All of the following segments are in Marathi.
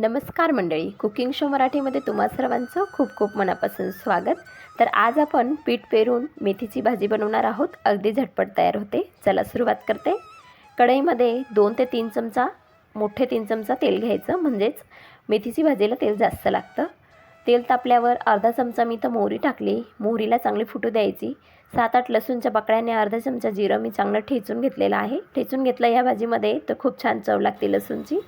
नमस्कार मंडळी. कुकिंग शो मराठीमध्ये तुम्हा सर्वांचं खूप खूप मनापासून स्वागत. तर आज आपण पीठ पेरून मेथीची भाजी बनवणार आहोत. अगदी झटपट तयार होते. चला सुरुवात करते. कढईमध्ये दोन ते तीन चमचा मोठे तीन चमचा तेल घ्यायचं. म्हणजेच मेथीची भाजीला तेल जास्त लागतं. तेल तापल्यावर अर्धा चमचा मी तर मोहरी टाकली. मोहरीला चांगली फुटू द्यायची. सात आठ लसूणच्या पाकळ्याने अर्धा चमचा जिरं मी चांगलं ठेचून घेतलेलं आहे. ठेचून घेतलं या भाजीमध्ये तर खूप छान चव लागते लसूणची.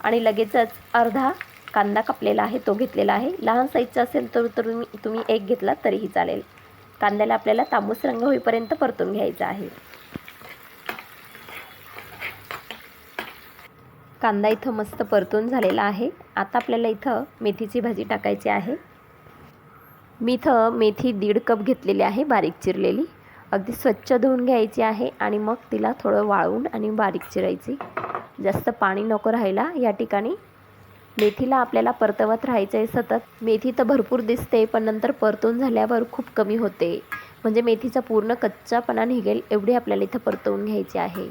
आणि लगेचच अर्धा कांदा कापलेला आहे तो घेतलेला आहे. लहान साईजचा असेल तर तुम्ही तुम्ही एक घेतला तरीही चालेल. कांद्याला आपल्याला तांबूस रंग होईपर्यंत परतून घ्यायचा आहे. कांदा इथं मस्त परतून झालेला आहे. आता आपल्याला इथं मेथीची भाजी टाकायची आहे. मी इथं मेथी दीड कप घेतलेली आहे बारीक चिरलेली. अगदी स्वच्छ धुवून घ्यायची आहे आणि मग तिला थोडं वाळवून आणि बारीक चिरायची. जास्त पाणी नको राहायला. या ठिकाणी मेथीला आपल्याला परतवत राहायचं आहे सतत. मेथी तर भरपूर दिसते पण नंतर परतून झाल्यावर खूप कमी होते. म्हणजे मेथीचा पूर्ण कच्चापणा निघेल एवढी आपल्याला इथं परतवून घ्यायची आहे.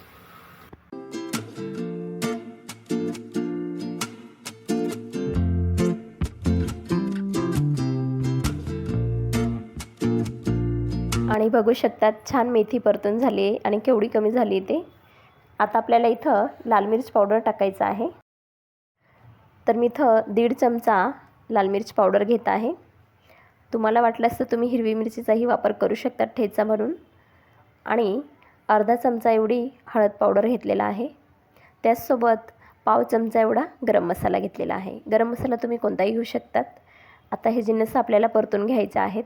आणि बघू शकतात छान मेथी परतून झाली आहे आणि केवढी कमी झाली ते. आता आपल्याला इथं लाल मिरच पावडर टाकायचं आहे. तर मी इथं दीड चमचा लाल मिरच पावडर घेत आहे. तुम्हाला वाटल्यास तर तुम्ही हिरवी मिरचीचाही वापर करू शकता ठेचा म्हणून. आणि अर्धा चमचा एवढी हळद पावडर घेतलेला आहे. त्याचसोबत पाव चमचा एवढा गरम मसाला घेतलेला आहे. गरम मसाला तुम्ही कोणताही घेऊ शकतात. आता हे जिन्नस आपल्याला परतून घ्यायचे आहेत.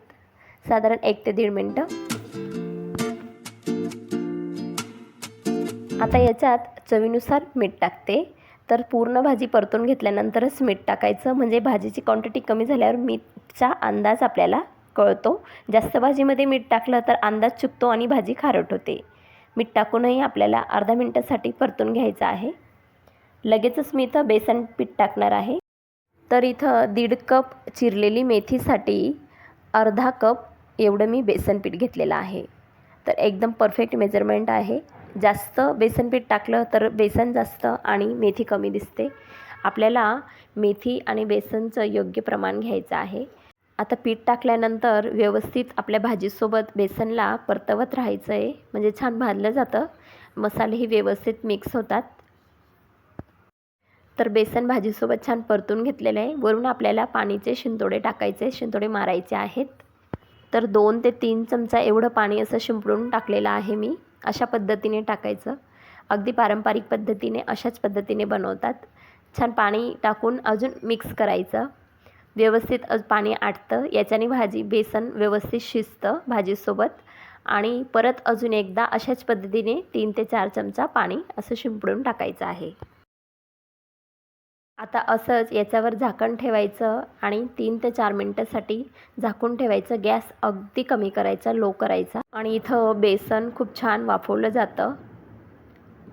साधारण एक ते दीड मिनटं. आता याच्यात चवीनुसार मीठ टाकते. तर पूर्ण भाजी परतून घेतल्यानंतरच मीठ टाकायचं. म्हणजे भाजीची क्वांटिटी कमी झाल्यावर मीठचा अंदाज आपल्याला कळतो. जास्त भाजीमध्ये मीठ टाकलं तर अंदाज चुकतो आणि भाजी खारट होते. मीठ टाकूनही आपल्याला अर्धा मिनटासाठी परतून घ्यायचं आहे. लगेचच मी इथं बेसन पीठ टाकणार आहे. तर इथं दीड कप चिरलेली मेथीसाठी अर्धा कप एवढं मी बेसन पीठ घेतलेलं आहे. तर एकदम परफेक्ट मेजरमेंट आहे. जास्त बेसन पीठ टाकलं तर बेसन जास्त आणि मेथी कमी दिसते. आपल्याला मेथी आणि बेसनचं योग्य प्रमाण घ्यायचं आहे. आता पीठ टाकल्यानंतर व्यवस्थित आपल्या भाजीसोबत बेसनला परतवत राहायचं आहे म्हणजे छान भाजलं जातं. मसालेही व्यवस्थित मिक्स होतात. तर बेसन भाजीसोबत छान परतून घेतलेलं आहे. वरून आपल्याला पाणीचे शिंतोडे टाकायचे. शिंतोडे मारायचे आहेत. तर दोन ते तीन चमचा एवढं पाणी असं शिंपडून टाकलेलं आहे मी. अशा पद्धतीने टाकायचं. अगदी पारंपरिक पद्धतीने अशाच पद्धतीने बनवतात. छान पाणी टाकून अजून मिक्स करायचं. व्यवस्थित अज पाणी आटतं. याच्याने भाजी बेसन व्यवस्थित शिजतं भाजीसोबत. आणि परत अजून एकदा अशाच पद्धतीने तीन ते चार चमचा पाणी असं शिंपडून टाकायचं आहे. आता असंच याच्यावर झाकण ठेवायचं आणि तीन ते चार मिनटासाठी झाकून ठेवायचं. गॅस अगदी कमी करायचा लो करायचा. आणि इथं बेसन खूप छान वाफवलं जातं.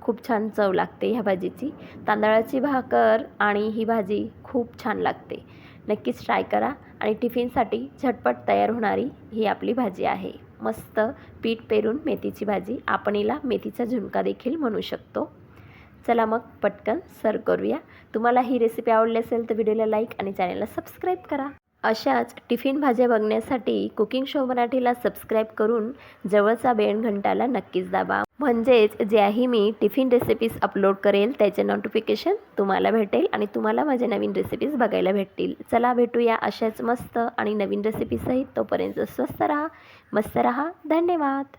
खूप छान चव लागते ह्या भाजीची. तांदळाची भाकर आणि ही भाजी खूप छान लागते. नक्कीच ट्राय करा आणि टिफिनसाठी झटपट तयार होणारी ही आपली भाजी आहे. मस्त पीठ पेरून मेथीची भाजी. आपण हिला मेथीचा झुणका देखील म्हणू शकतो. चला मग पटकन सर्व करूया. तुम्हाला ही रेसिपी आवडली असेल तर व्हिडिओला लाईक आणि चॅनलला सबस्क्राईब करा. अशाच टिफिन भाज्या बघण्यासाठी कुकिंग शो मराठीला सबस्क्राईब करून जवळचा बेण घंटाला नक्कीच दाबा. म्हणजेच ज्याही मी टिफिन रेसिपीज अपलोड करेल त्याचे नोटिफिकेशन तुम्हाला भेटेल आणि तुम्हाला माझ्या नवीन रेसिपीज बघायला भेटतील. चला भेटूया अशाच मस्त आणि नवीन रेसिपीसहित तोपर्यंत स्वस्त राहा मस्त राहा. धन्यवाद.